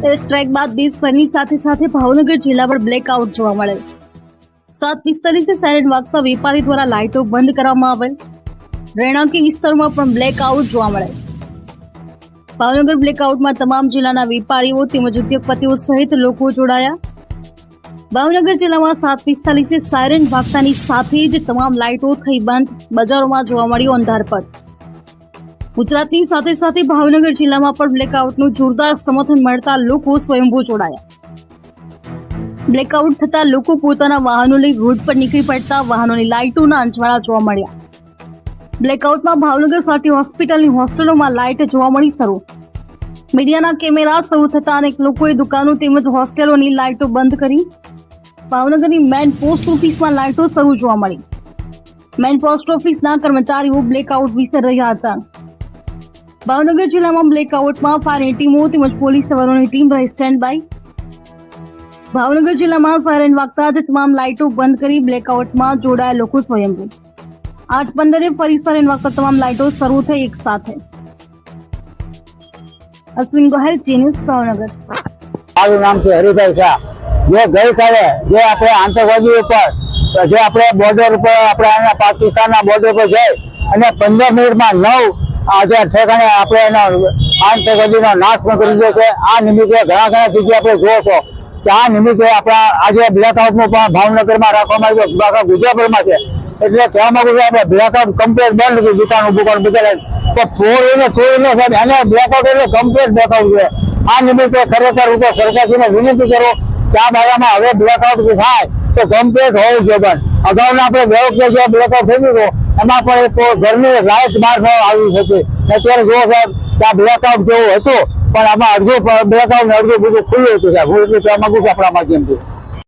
ત્યારે સ્ટ્રાઇક બાદ દેશભરની સાથે સાથે ભાવનગર જિલ્લા પર બ્લેકઆઉટ જોવા મળે. સાત પિસ્તાલીસે સાયરન વાગતા વેપારી દ્વારા લાઇટો બંધ કરવામાં આવેલ. રહેણાંકી વિસ્તારોમાં પણ બ્લેકઆઉટ જોવા મળે. ભાવનગર બ્લેકઆઉટમાં તમામ જિલ્લાના વેપારીઓ તેમજ ઉદ્યોગપતિઓ સહિત લોકો જોડાયા. ભાવનગર જિલ્લામાં સાત પિસ્તાલીસે સાયરન વાગતાની સાથે જ તમામ લાઇટો થઈ બંધ બજારોમાં જોવા મળ્યો અંધારપટ. ગુજરાતની સાથે સાથે ભાવનગર જિલ્લામાં પણ બ્લેકઆઉટનું જોરદાર સમર્થન મળતા લોકો સ્વયંભૂ જોડાયા. બ્લેકઆઉટ થતા લોકો પોતાના વાહનો લઈ રોડ પર નીકળી પડતા વાહનોની લાઇટોના અંજવાળા જોવા મળ્યા. બ્લેકઆઉટમાં ભાવનગર ખાતે હોસ્પિટલની હોસ્ટેલોમાં લાઇટ જોવા મળી શરૂ. મીડિયાના કેમેરા શરૂ થતા અનેક લોકોએ દુકાનો તેમજ હોસ્ટેલોની લાઇટો બંધ કરી. ભાવનગરની મેન પોસ્ટ ઓફિસમાં લાઇટો શરૂ જોવા મળી. મેન પોસ્ટ ઓફિસના કર્મચારીઓ બ્લેકઆઉટ વિશે રહ્યા હતા. ભાવનગર જિલ્લામાં બ્લેકઆઉટમાં ફાયરની ટીમો તેમજ પોલીસ સવારોની ટીમ રહી સ્ટેન્ડ બાય ભાવનગર જિલ્લામાં ફાયર વાગતા જ તમામ લાઇટો બંધ કરી બ્લેકઆઉટમાં જોડાયા લોકો સ્વયંભૂ. આઠ પંદરે ફરી સાયરન વાગતા તમામ લાઇટો શરૂ થઈ એક સાથે. અશ્વિન ગોહેલ જીન્યુઝ ભાવનગર. મારું નામ છે હરિભાઈ શાહ. જે ગઈકાલે જે આપણે આતંકવાદી ઉપર, જે આપણે બોર્ડર ઉપર, આપણે પાકિસ્તાનના બોર્ડર પર જઈ અને પંદર મિનિટમાં નવ આજે ઠેકાણે આપણે એનો આતંકવાદીનો નાશ પણ કરી દીધો છે. આ નિમિત્તે ઘણા ઘણા જગ્યાએ આપણે જોવો છો કે આ નિમિત્તે આપણા આજે બ્લેકઆઉટનું પણ ભાવનગરમાં રાખવામાં આવ્યું આખા ગુજરાતભરમાં છે. એટલે કહેવા માંગુ છું આપણે બ્લેકઆઉટ કમ્પ્લેટ બંધ છે દુકાન દુકાન બધા તો ફોર વ્હીલર ટુ સાહેબ, એને બ્લેકઆઉટ એટલે કમ્પ્લેટ બ્લેકઆઉટ છે. આ નિમિત્તે ખરેખર હું તો સરકારશ્રીને વિનંતી કરું કે આ બારામાં હવે બ્લેકઆઉટ થાય તો કમ્પ્લેટ હોવું જોઈએ. પણ અગાઉના આપણે બે વખતે જે બ્લેકઆઉટ થઈ ગયું એમાં પણ એક ઘરની લાઇટ બહાર ન આવી ને અત્યારે જુઓ સાહેબ કે આ બ્લેકઆઉટ જેવું હતું, પણ આમાં અડધું બ્લેકઆઉટ ને અડધું બધું ખુલ્લું હતું સાહેબ. હું એટલું કહેવા માંગુ છું આપણા માધ્યમથી.